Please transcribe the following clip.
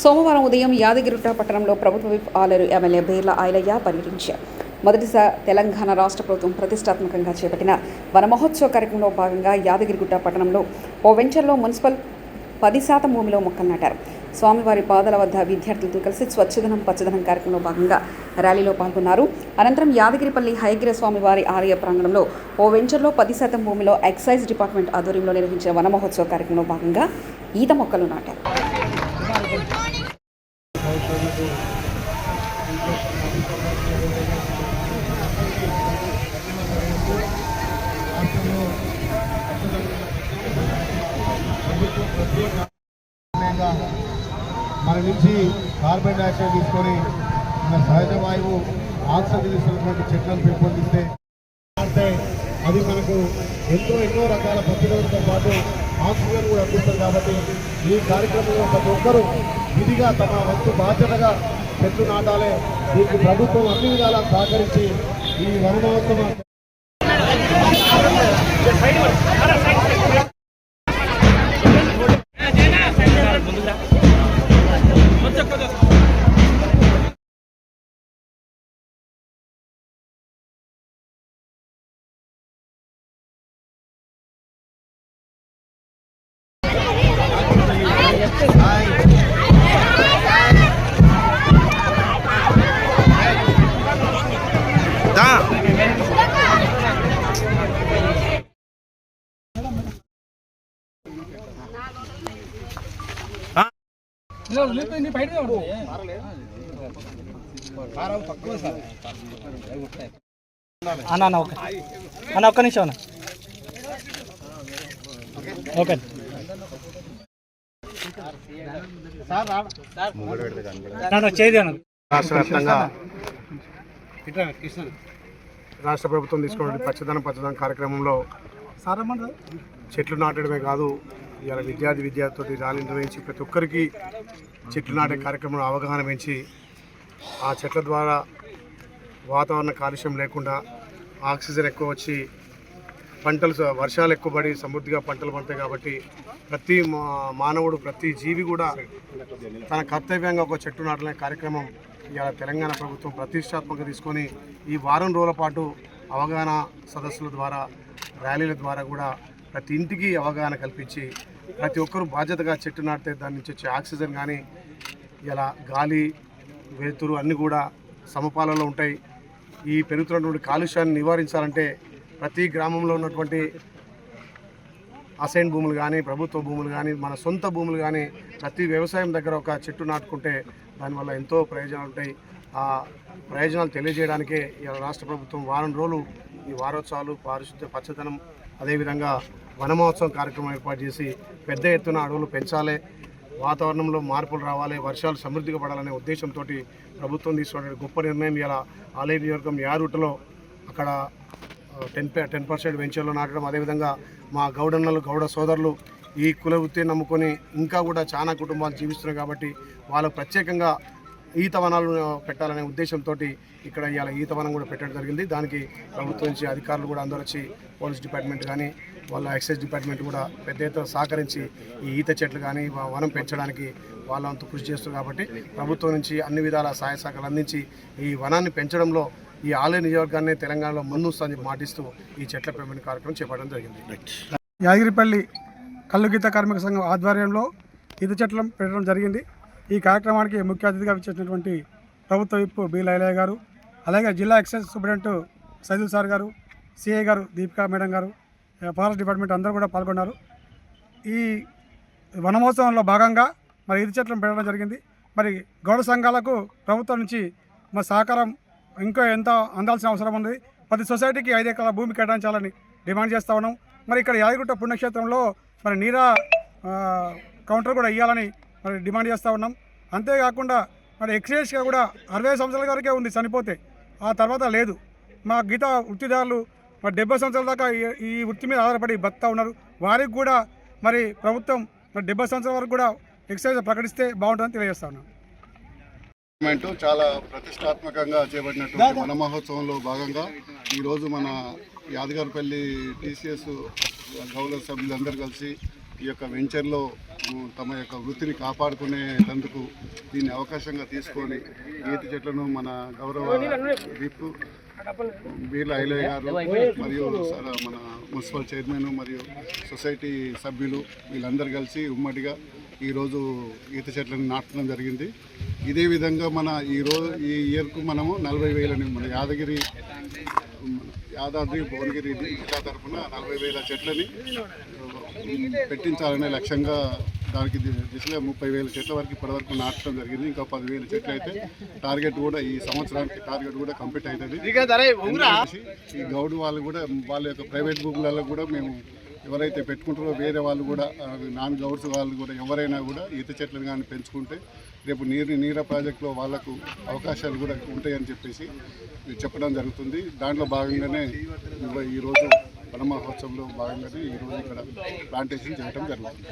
సోమవారం ఉదయం యాదగిరిగుట్ట పట్టణంలో ప్రభుత్వ విప్ ఆలరు ఎమ్మెల్యే బేర్ల ఆయలయ్య పర్యటించారు. మొదటిసారి తెలంగాణ రాష్ట్ర ప్రభుత్వం ప్రతిష్టాత్మకంగా చేపట్టిన వన మహోత్సవ కార్యక్రమంలో భాగంగా యాదగిరిగుట్ట పట్టణంలో ఓ వెంచర్లో మున్సిపల్ పది శాతం భూమిలో మొక్కలు నాటారు. స్వామివారి పాదాల వద్ద విద్యార్థులతో కలిసి స్వచ్ఛదనం పచ్చదనం కార్యక్రమంలో భాగంగా ర్యాలీలో పాల్గొన్నారు. అనంతరం యాదగిరిపల్లి హయగిరి స్వామివారి ఆలయ ప్రాంగణంలో ఓ వెంచర్లో పది శాతం భూమిలో ఎక్సైజ్ డిపార్ట్మెంట్ ఆధ్వర్యంలో నిర్వహించిన వన మహోత్సవ కార్యక్రమంలో భాగంగా ఈత మొక్కలు నాటారు. మన నుంచి కార్బన్ డైఆక్సైడ్ తీసుకొని మన సహజ వాయువు ఆక్సిజన్ ఇస్తున్నటువంటి చెట్లను పెంపొందిస్తే అంటే అది మనకు ఎంతో ఎన్నో రకాల పత్రికలతో పాటు ఆక్సిజన్ కూడా అందిస్తుంది కాబట్టి ఈ కార్యక్రమంలో ప్రతి ఒక్కరూ విధిగా తమ వంతు బాధ్యతగా చెట్లు నాటాలే దీనికి ప్రభుత్వం అన్ని విధాలా సహకరించి ఈ వన అన్న అన్న ఓకే అన్న ఒక్క నిమిషం అన్న. ఓకే. రాష్ట్ర వ్యాప్తంగా రాష్ట్ర ప్రభుత్వం తీసుకున్న పచ్చదనం పచ్చదనం కార్యక్రమంలో చెట్లు నాటడమే కాదు ఇవాళ విద్యార్థి విద్యార్థితో ర్యాలీ నిర్వహించి ప్రతి ఒక్కరికి చెట్లు నాటే కార్యక్రమంలో అవగాహన పెంచి ఆ చెట్ల ద్వారా వాతావరణ కాలుష్యం లేకుండా ఆక్సిజన్ ఎక్కువ వచ్చి పంటలు స- వర్షాలు ఎక్కువ పడి సమృద్ధిగా పంటలు పండుతాయి కాబట్టి ప్రతి మా- మానవుడు ప్రతి జీవి కూడా తన కర్తవ్యంగా ఒక చెట్టు నాటలనే కార్యక్రమం ఇవాళ తెలంగాణ ప్రభుత్వం ప్రతిష్టాత్మకంగా తీసుకొని ఈ వారం రోజుల పాటు అవగాహన సదస్సుల ద్వారా ర్యాలీల ద్వారా కూడా ప్రతి ఇంటికి అవగాహన కల్పించి ప్రతి ఒక్కరూ బాధ్యతగా చెట్టు నాటితే దాని నుంచి వచ్చే ఆక్సిజన్ కానీ ఇలా గాలి వెలుతురు అన్నీ కూడా సమపాలలో ఉంటాయి. ఈ పెరుగుతున్నటువంటి కాలుష్యాన్ని నివారించాలంటే ప్రతి గ్రామంలో ఉన్నటువంటి అసైన్ భూములు కానీ ప్రభుత్వ భూములు కానీ మన సొంత భూములు కానీ ప్రతి వ్యవసాయం దగ్గర ఒక చెట్టు నాటుకుంటే దానివల్ల ఎంతో ప్రయోజనాలు ఉంటాయి. ఆ ప్రయోజనాలు తెలియజేయడానికే ఇలా రాష్ట్ర ప్రభుత్వం వారం రోజులు ఈ వారోత్సవాలు పారిశుద్ధ్య పచ్చదనం అదేవిధంగా వనమహోత్సవం కార్యక్రమం ఏర్పాటు చేసి పెద్ద ఎత్తున అడవులు పెంచాలి వాతావరణంలో మార్పులు రావాలి వర్షాలు సమృద్ధిగా పడాలనే ఉద్దేశంతో ప్రభుత్వం తీసుకున్న గొప్ప నిర్ణయం ఇలా ఆలయ నియోజకం యారుటలో అక్కడ టెన్ టెన్ పర్సెంట్ వెంచర్లో నాటడం అదేవిధంగా మా గౌడన్నలు గౌడ సోదరులు ఈ కుల వృత్తిని నమ్ముకొని ఇంకా కూడా చాలా కుటుంబాలు జీవిస్తున్నాయి కాబట్టి వాళ్ళు ప్రత్యేకంగా ఈత వనాలు పెట్టాలనే ఉద్దేశంతో ఇక్కడ ఇవాళ ఈత వనం కూడా పెట్టడం జరిగింది. దానికి ప్రభుత్వం నుంచి అధికారులు కూడా అందరూ వచ్చి పోలీస్ డిపార్ట్మెంట్ కానీ వాళ్ళ ఎక్సైజ్ డిపార్ట్మెంట్ కూడా పెద్ద ఎత్తున సహకరించి ఈ ఈత చెట్లు కానీ వనం పెంచడానికి వాళ్ళంతా కృషి చేస్తారు కాబట్టి ప్రభుత్వం నుంచి అన్ని విధాల సహాయ సహకారాలు అందించి ఈ వనాన్ని పెంచడంలో ఈ ఆలయ నియోజకవర్గాన్ని తెలంగాణలో ముందుస్తుందని మాటిస్తూ ఈ చెట్ల పెంపణ కార్యక్రమం చేపట్టడం జరిగింది. యాగిరిపల్లి కల్లు గీత కార్మిక సంఘం ఆధ్వర్యంలో ఈత చెట్లను పెట్టడం జరిగింది. ఈ కార్యక్రమానికి ముఖ్య అతిథిగా విచ్చేసినటువంటి ప్రభుత్వ విప్పు బి లైలయ్య గారు అలాగే జిల్లా ఎక్సైజ్ సూపరింటెండెంట్ సైదుల్ సార్ గారు సిఐ గారు దీపికా మేడం గారు ఫారెస్ట్ డిపార్ట్మెంట్ అందరూ కూడా పాల్గొన్నారు. ఈ వనమహోత్సవంలో భాగంగా మరి ఇది చెట్లను పెట్టడం జరిగింది. మరి గౌడ సంఘాలకు ప్రభుత్వం నుంచి మా సహకారం ఇంకా ఎంత అందాల్సిన అవసరం ఉంది. ప్రతి సొసైటీకి ఐదు ఎకరాల భూమి కేటాయించాలని డిమాండ్ చేస్తూ ఉన్నాం. మరి ఇక్కడ యాదగిరిగుట్ట పుణ్యక్షేత్రంలో మరి నీరా కౌంటర్ కూడా ఇవ్వాలని మరి డిమాండ్ చేస్తూ ఉన్నాం. అంతేకాకుండా మరి ఎక్స్రేస్గా కూడా అరవై సంవత్సరాల వరకే ఉంది చనిపోతే. ఆ తర్వాత లేదు. మా గీత వృత్తిదారులు మరి డెబ్బై సంవత్సరాల దాకా ఈ- వృత్తి మీద ఆధారపడి బతుకుతా ఉన్నారు. వారికి కూడా మరి ప్రభుత్వం మరి డెబ్బై సంవత్సరాల వరకు కూడా ఎక్సైజ్ ప్రకటిస్తే బాగుంటుందని తెలియజేస్తా ఉన్నాం. గవర్నమెంట్ చాలా ప్రతిష్టాత్మకంగా చేపట్టినటువంటి వన మహోత్సవంలో భాగంగా ఈరోజు మన యాదగారిపల్లి టీసీఎస్ గౌరవ సభ్యులందరూ కలిసి ఈ యొక్క వెంచర్లో తమ యొక్క వృత్తిని కాపాడుకునేందుకు దీన్ని అవకాశంగా తీసుకొని ఈత చెట్లను మన గౌరవ విప్ బీర్ల ఐలయ్య గారు మరియు మన మున్సిపల్ చైర్మన్ మరియు సొసైటీ సభ్యులు వీళ్ళందరూ కలిసి ఉమ్మడిగా ఈరోజు ఈత చెట్లను నాటడం జరిగింది. ఇదే విధంగా మన ఈ రోజు ఈ ఇయర్కు మనము నలభై వేలని మన యాదగిరి యాదాద్రి భువనగిరి జిల్లా తరఫున నలభై వేల చెట్లని పెట్టించాలనే లక్ష్యంగా దానికి దిశగా ముప్పై వేల చెట్ల వరకు ఇప్పటివరకు నాటడం జరిగింది. ఇంకా పదివేల చెట్లు అయితే టార్గెట్ కూడా ఈ సంవత్సరానికి టార్గెట్ కూడా కంప్లీట్ అవుతుంది. ఈ గౌడ్ వాళ్ళు కూడా వాళ్ళ యొక్క ప్రైవేట్ భూములలో కూడా మేము ఎవరైతే పెట్టుకుంటారో వేరే వాళ్ళు కూడా నాన్ గౌడ్స్ వాళ్ళు కూడా ఎవరైనా కూడా ఈత చెట్లను కానీ పెంచుకుంటే రేపు నీరు నీర ప్రాజెక్టులో వాళ్ళకు అవకాశాలు కూడా ఉంటాయని చెప్పేసి చెప్పడం జరుగుతుంది. దాంట్లో భాగంగానే ఈరోజు వన మహోత్సవంలో భాగంగానే ఈరోజు ఇక్కడ ప్లాంటేషన్ చేయడం జరుగుతుంది.